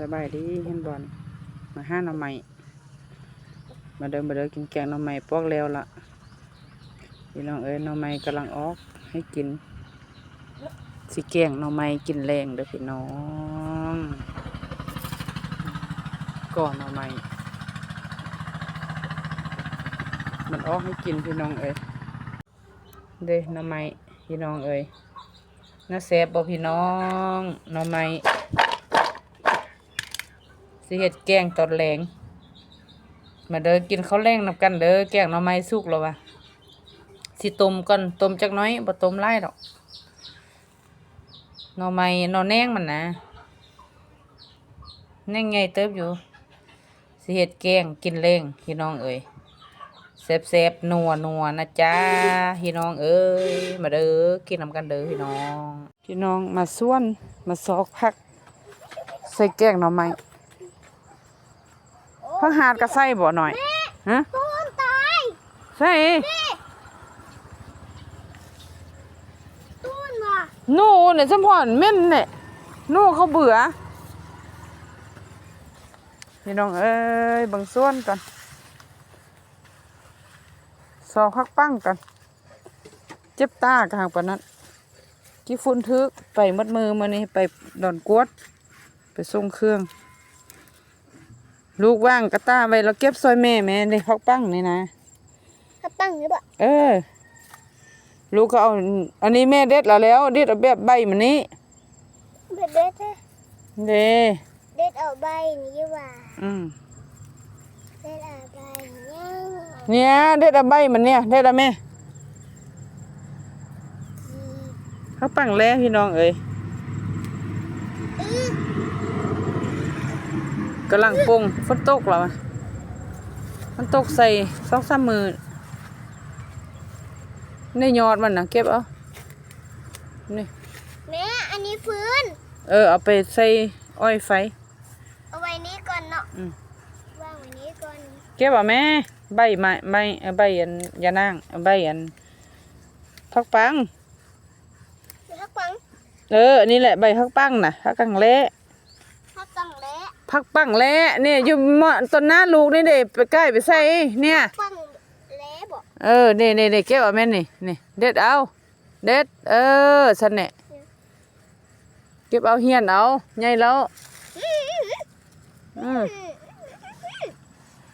สบายดีเห็นบอลมาห้าหน่อไม้มาเดินมาเดินกินแกงหน่อไม้ปอกแล้วละพี่น้องเอ้ยหน่อไม้กำลังออกให้กินสิแกงหน่อไม้กินแรงเด้อพี่น้องก่อนหน่อไม้มันออกให้กินพี่น้องเอ้ยเด้อหน่อไม้พี่น้องเอ้ยน่าแซ่บบ่พี่น้องหน่อไม้ สิเฮ็ดแกงตอนแรงมาเด้อกินข้าวแรงนำกันเด้อแกงหน่อไม้สุกแล้ววะสิต้มก่อนต้มจักน้อยบ่ต้มหลายดอกหน่อไม้หน่อแนงมันนะแนงใหญ่เติบอยู่สิเฮ็ดแกงกินแรงพี่น้องเอ้ยแซ่บๆนัวนัวนะจ๊ะพี่น้องเอ้ยมาเด้อกินนำกันเด้อพี่น้อง พี่น้องมาส่วนมาซอกผัก ใส่แกงหน่อไม้ เพิ่งหาดก็ใส่บ่หน่อยฮะตูนตายใส่ตูนว่ะหนูเนี่ยสมพรเม่นเนี่ยหนูเขาเบื่อพี่น้องเอ้ยเบังส่วนกันสอพักปั้งกัน เจ็บตากลางปานนั้นกี่ฝุ่นทึกไปมัดมือมานี่ไปดอนกวด ไปส่งเครื่อง ลูกว่างกระตาไว้แล้วเก็บซอยแม่แม่ในพักปั้งนี่นะกระตั้งหรือเปล่าเออ ลูกก็เอาอันนี้แม่เด็ดแล้วแล้วเด็ดเอาแบบใบมันนี้เด็ดเด็ดเด้อเด้เด็ดเอาใบนี้ว่ะอืมเด็ดเอาใบนี้เนี่ยเด็ดเอาใบมันเนี่ยเด็ดเอาแม่เขาปังแล้วพี่น้องเอ้ย กำลังปรุงฝนตกแล้วอะมันตกใส่สองสามมือในยอดมันนะเก็บเอานี่แม่อันนี้ฟื้น เออ เอาไปใส่อ้อยไฟ เอาไว้นี้ก่อนเนาะอืมวางไว้นี้ก่อน เก็บเอาแม่ ใบไม้ใบเอ่อใบอันยานางเอาใบอันพักปังเดี๋ยวถ้าฟัง เอออันนี้แหละใบพักปังน่ะพักกังเละถ้าตั้งแล้ว พักปังเละเนี่ยอยู่เหมาะต้นหน้าลูกนี่เด็ไปใกล้ไปใส่เนี่ยฟังแล้วบอกเออเนี่ยเนี่ยเนี่ยเก็บเอาแม่นี่นี่เด็ดเอาเด็ดเออสันเนี่ยเก็บเอาเฮียนเอาใหญ่แล้วอืม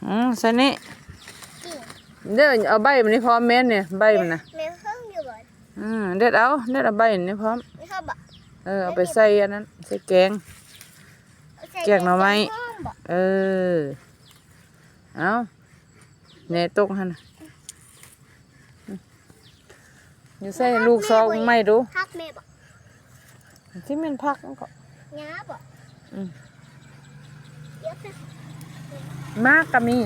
อืมสันนี่เด้อเอาใบมันนี่พร้อมแม่นเนี่ยใบมันนะแม่เพิ่งอยู่บ่อืมเด็ดเอาเด็ดเอาใบมันนี่พร้อมไม่เข้าบ่เออเอาไปใส่อันนั้นใส่แกง แกงหน่อไม้ห้องบ่เออเอาเนี่ยตกหันน่ะอยู่ใส่ลูกซองไม่ดูพักแม่บ่ที่มันพักมันก็ย้าบ่อืมเดี๋ยวนะมากก็มี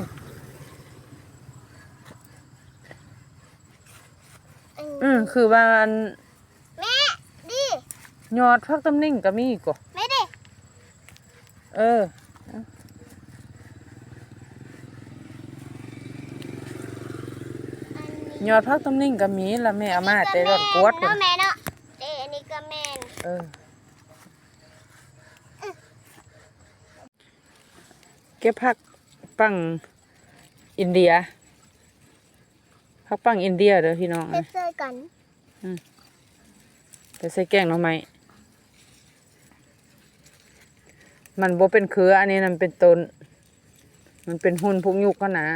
อันอืมคือว่าอันแม่ดิยอดพักตำนิ่งก็มีก็แม่ดิ เอออันนี้ยอดพักตำนิ่งก็มีละแม่เอามาแต่ดอนกวดเนาะพุ่นแม่เนาะเด้อันนี้ก็แม่นเออ เก็บผักปังอินเดียผักปังอินเดียเด้อพี่น้องเฮ็ดเจอกันไปใส่แกงหน่อไม้ มันบ่เป็นเครือ อันนี้มันเป็นต้น มันเป็นหุ่นพวกยุกกันนะ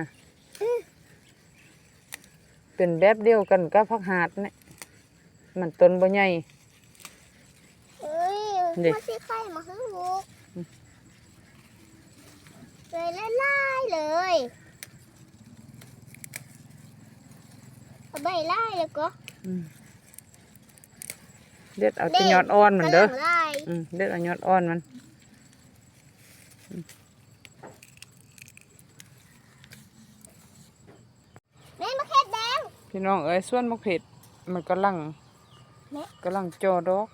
เป็นแบบเดียวกันกับผักหาดเนี่ยมันต้นบ่ใหญ่ เอ้ยดิมาสิไข่มาให้ลูกเลยละลายเลยเอาใบไล่แล้วก็อืมเด็ดเอาที่ยอดอ่อนมันเด้อ กำลังไล่อืมเด็ดเอายอดอ่อนมัน แม่มาเข็ดแดง พี่น้องเอ้ยส่วนมะเผ็ดมันกำลังแม่กำลังจอดอก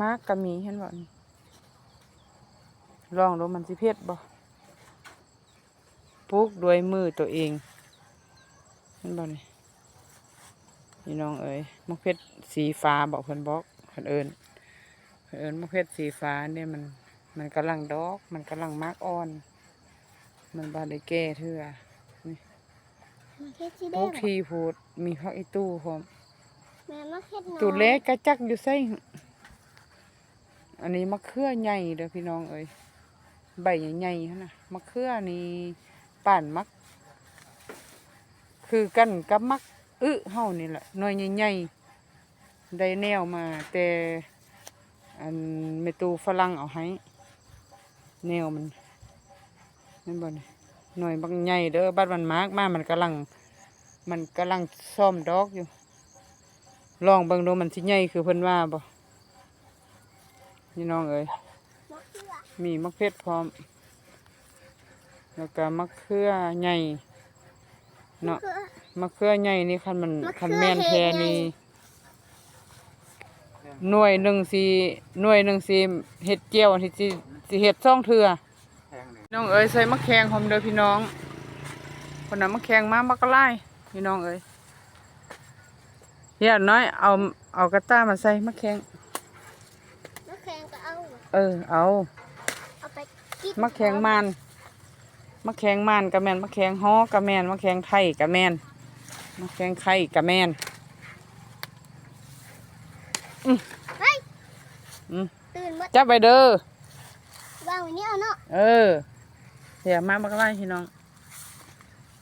มากก็มีเห็นบ่นี่ลองดูมันสิเผ็ดบ่ปลูกด้วยมือตัวเองเห็นบ่นี่พี่น้องเอ้ยมะเผ็ดสีฟ้าบอกเพิ่นบอกเพิ่นเอิ้นเอิญมะเขือสีฟ้าเนี่ยมัน มันกำลังดอก มันกำลังมากอ่อน มันบาได้แก่เถื่อมะเขือสีแดพวงกทีพูดมีพักอีตู้พร้อมแม่มะเขือน้อยตัวเล็กกระจักอยู่ไส้อันนี้มะเขือใหญ่เด้อพี่น้องเอ้ยใบใหญ่ๆหั่นนะมะเขือนี่ป่านมัก คือกันกับมักอึเฮานี่แหละหน่วยใหญ่ๆได้แนวมาแต่อันเมตูฝรั่งเอาให้ แนวมันนั่นบ่นี่หน่วยบักใหญ่เด้อบัดมันมากมามันกำลัง มันกำลังซ่อมดอกอยู่ ลองเบิ่งดูมันสิใหญ่คือเพิ่นว่าบ่พี่น้องเอ้ยมะเขือมีมะเขือพร้อม แล้วก็มะเขือใหญ่มะเนาะเขือมะเขือใหญ่นี่คันมันมะเขือคันแม่นแท้เห็ดใหญ่นี่หน่วยหนึ่งสิหน่วยหนึ่งสิเฮ็ดเจียวอันที่ สิสิเฮ็ดซ่องเทื่อน้องเอ้ยใส่มะแขงหอมเด้อพี่น้อง คนน่ะมะแขงมามักกะไล่พี่น้องเอ้ยเฮียน้อยเอาเอากระต้ามาใส่มะแขงมะแขงก็เอา เออเอาเอาไปกินมะแขงมานมะแขงมานกะแมนมะแขงฮ้อกะแมนมะแขงไทยกะแมนมะแขงไข่กะแมนเฮ้ยอืมตื่นมาจับไปเด้อ วางไว้นี่เอาเนาะเออ เดี๋ยวมาบักไล่พี่น้อง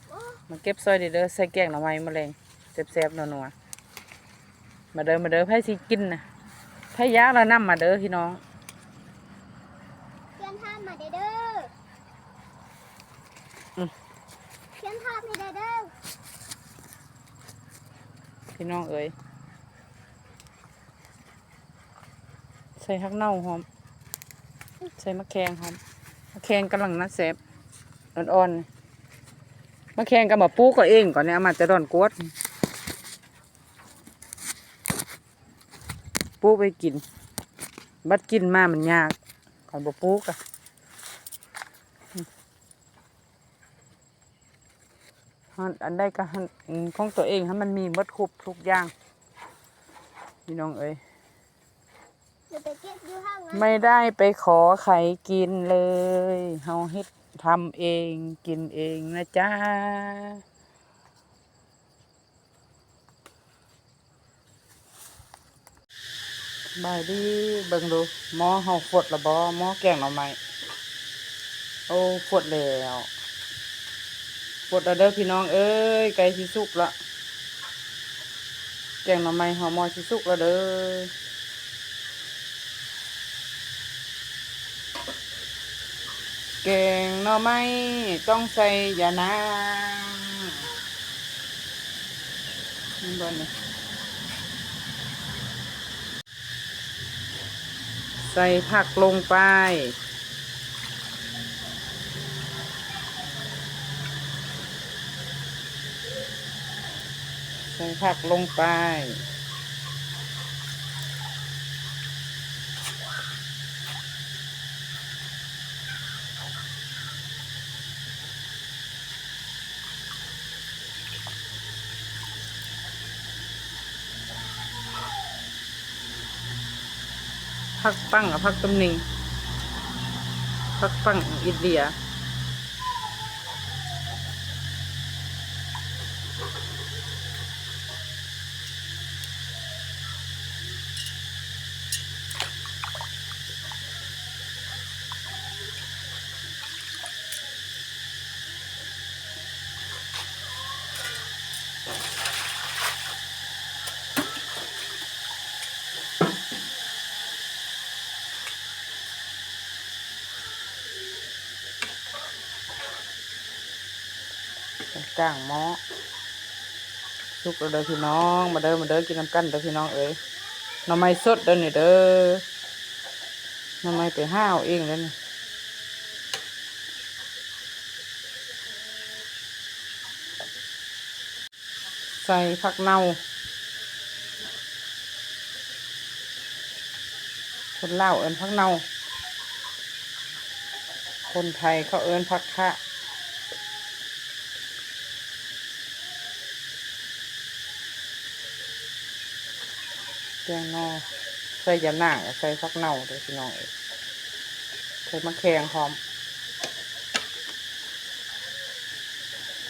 โอ้มาเก็บซอยเด้อเด้อใส่แกงหน่อไม้มะเร็งแซ่บๆนัวๆมาเด้อมาเด้อไผสิกินนะไผยากแล้วนำมาเด้อพี่น้องเพียนท่ามาเด้อเด้ออมเพียนท่ามาเด้อเด้อพี่น้องเอ้ยใส่ฮักเน่าหอม ใส่มะแขงหอมมะแขงกำลังน่าแซ่บอ่อนๆมะแขงกับมะปูก็เองก่อนเนี่ยเอามาจะดอนกวดปูไปกิน บัดกินมามันยากก่อนบ่ปูกะอันอันใดก็หันอืมของตัวเองให้มันมีมดครบทุกอย่างพี่น้องเอ้ย ไม่ได้ไปขอใครกินเลยเฮาเฮ็ดทำเองกินเองนะจ๊ะบายดีเบิ่งดูหมอเฮาฟดละบ่หมอแกงหน่อไม้โอ้ฟดแล้วฟดแล้วเด้อพี่น้องเอ้ยไก่สิสุกละแกงหน่อไม้เฮาหมอสิสุกแล้วเด้อ กงหน่อไม้ต้องใส่ยานางนี่บนใส่ผักลงไป ใส่ผักลงไป พักปั้งกับพักตำหนิงพักปั้งอินเดีย กลางหม้อสุกเด้อพี่น้อง มาเด้อมาเด้อกินน้ำกันเด้อพี่น้องเอ้ยน่อไม้สดเด้อนี่เด้อน่อไม้ไปห้าเอาเองเด้อนี่ใส่ผักเน่าคนลาวเอินผักเน่าคนไทยเขาเอินผักคะ กงนอใส่ยำหน้าใส่ฟักเน่าด้อพี่น้องเอ้ยใส่มะแขงหอม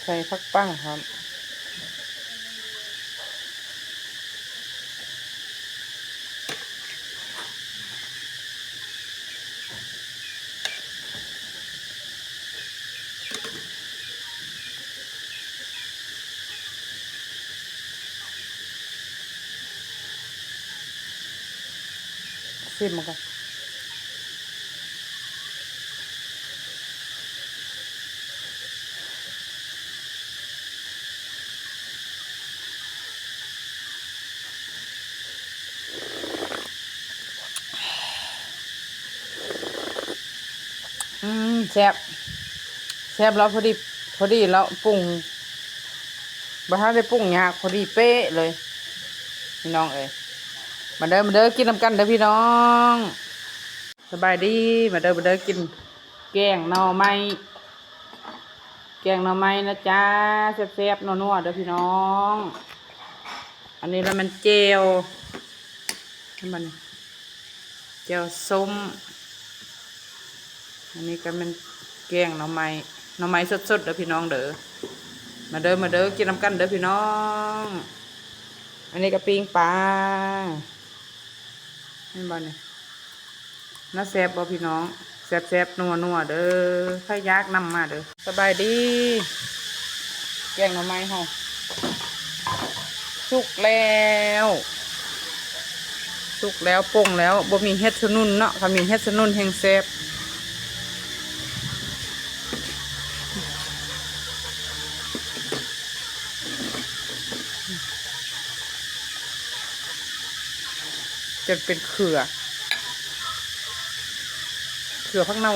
ใส่ฟักปั้งครับ ซิมมันก่อนอืมแซ่บแซ่บแล้วพอดี พอดีแล้วปรุงบ้าได้ปรุงยากพอดีเป๊ะเลย พี่น้องเอ้ย มาเด้อมาเด้อกินน้ำกันเด้อพี่น้อง สบายดีมาเด้อมาเด้อกิน แกงหน่อไม้แกงหน่อไม้นะจ๊ะแซ่บๆนัวๆเด้อพี่น้อง อันนี้แล้วมันเจลนี่มันเจลส้มอันนี้ก็มันแกงหน่อไม้หน่อไม้สดๆเด้อพี่น้องเด้อมาเด้อมาเด้อกินน้ำกันเด้อพี่น้อง อันนี้ก็ปิ้งปลา นี่บอลนี่น่าแซ่บบ่พี่น้องแซ่บแซ่บนัวนัวเด้อไข่ยากนำมาเด้อสบายดีแกงหน่อไม้เฮาสุกแล้วสุกแล้วป่งแล้วบ่มีเฮ็ดสนุนเนาะถ้ามีเฮ็ดสนุนแห่งแซ่บ จนเป็นเขือ เขือพักเน่า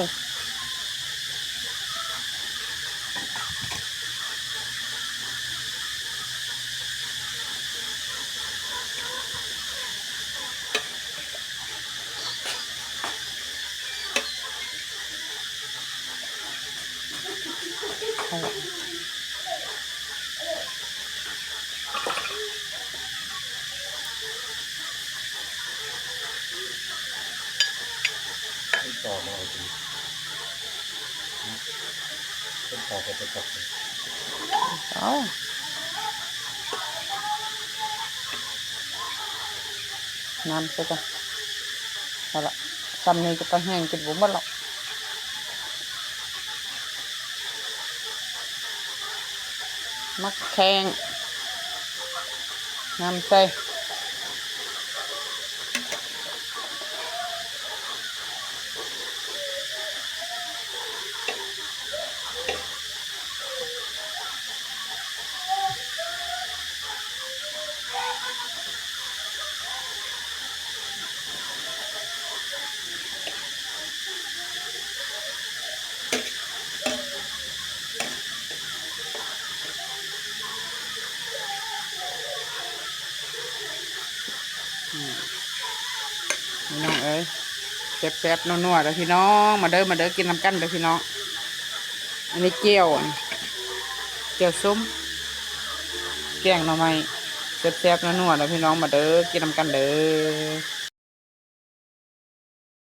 ต่อมาเอาทีเป็นต่อไปประกอบเลยเอาน้ำใส่ก่อนเอาละซ้ำนี้ก็ต้องแห้งกินบุ้มหมดหรอกมักแข้งน้ำใส่ พี่น้องเอ้ยแซ่บๆนัวๆเด้อพี่น้อง มาเด้อมาเด้อกินน้ำกันเด้อพี่น้อง อันนี้เจียวเจียวส้มแกงหน่อไม้แซ่บๆนัวๆเด้อพี่น้องมาเด้อกินน้ำกันเด้อ